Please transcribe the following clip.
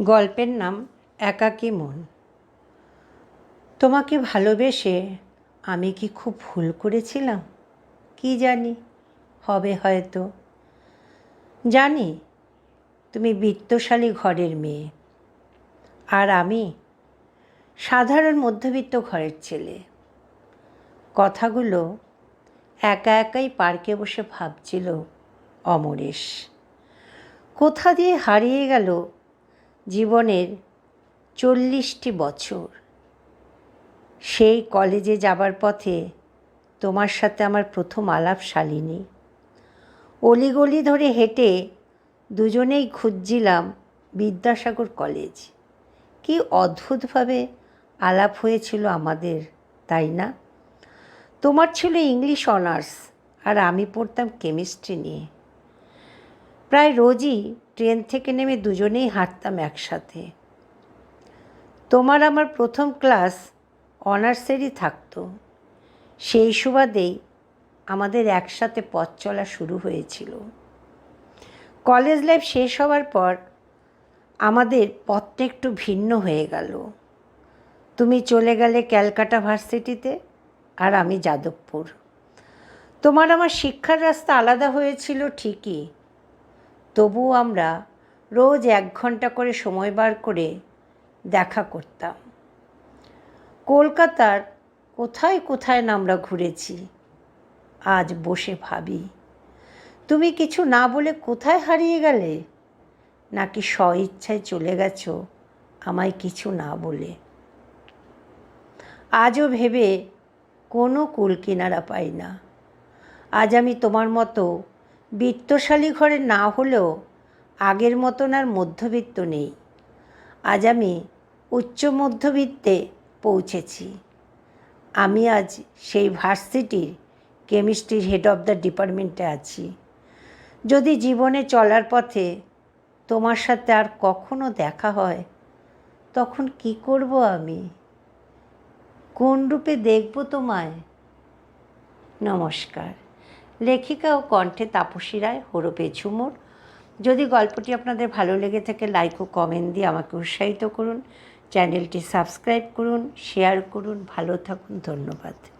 গল্পের নাম একাকী মন। তোমাকে ভালোবেসে আমি কি খুব ভুল করেছিলাম? কি জানি? হবে হয়তো। জানি, তুমি বিত্তশালী ঘরের মেয়ে। আর আমি সাধারণ মধ্যবিত্ত ঘরের ছেলে। কথাগুলো একা একাই পার্কে বসে ভাবছিল অমরেশ। কোথা দিয়ে হারিয়ে গেল জীবনের চল্লিশটি বছর। সেই কলেজে যাবার পথে তোমার সাথে আমার প্রথম আলাপ শালিনী। অলিগলি ধরে হেঁটে দুজনেই খুঁজছিলাম বিদ্যাসাগর কলেজ। কি অদ্ভুতভাবে আলাপ হয়েছিল আমাদের, তাই না? তোমার ছিল ইংলিশ অনার্স আর আমি পড়তাম কেমিস্ট্রি নিয়ে। প্রায় রোজই ট্রেন থেকে নেমে দুজনেই হাঁটতাম একসাথে। তোমার আমার প্রথম ক্লাস অনার্সেরই থাকতো। সেই সুবাদেই আমাদের একসাথে পথ চলা শুরু হয়েছিল। কলেজ লাইফ শেষ হওয়ার পর আমাদের পথটা একটু ভিন্ন হয়ে গেল। তুমি চলে গেলে ক্যালকাটা ভার্সিটিতে আর আমি যাদবপুর। তোমার আমার শিক্ষার রাস্তা আলাদা হয়েছিল ঠিকই তবুও আমরা রোজ এক ঘণ্টা করে সময় বার করে দেখা করতাম। কলকাতার কোথায় কোথায় না আমরা ঘুরেছি, আজ বসে ভাবি, তুমি কিছু না বলে কোথায় হারিয়ে গেলে, নাকি স্ব ইচ্ছায় চলে গেছো আমায় কিছু না বলে। আজও ভেবে কোনো কুল কিনারা পাই না। আজ আমি তোমার মতো বিত্তশালী ঘরে না হলেও আগের মতন আর মধ্যবিত্ত নেই। আজ আমি উচ্চ মধ্যবিত্তে পৌঁছেছি। আমি আজ সেই ভার্সিটির কেমিস্ট্রির হেড অফ দ্য ডিপার্টমেন্টে আছি। যদি জীবনে চলার পথে তোমার সাথে আর কখনো দেখা হয়, তখন কি করব আমি? কোন রূপে দেখব তোমায়? নমস্কার। লেখিকা ও কণ্ঠে তাপসী রায়, হরপে ঝুমুর। যদি গল্পটি আপনাদের ভালো লেগে থাকে লাইক ও কমেন্ট দিয়ে আমাকে উৎসাহিত করুন। চ্যানেলটি সাবস্ক্রাইব করুন শেয়ার করুন। ভালো থাকুন, ধন্যবাদ।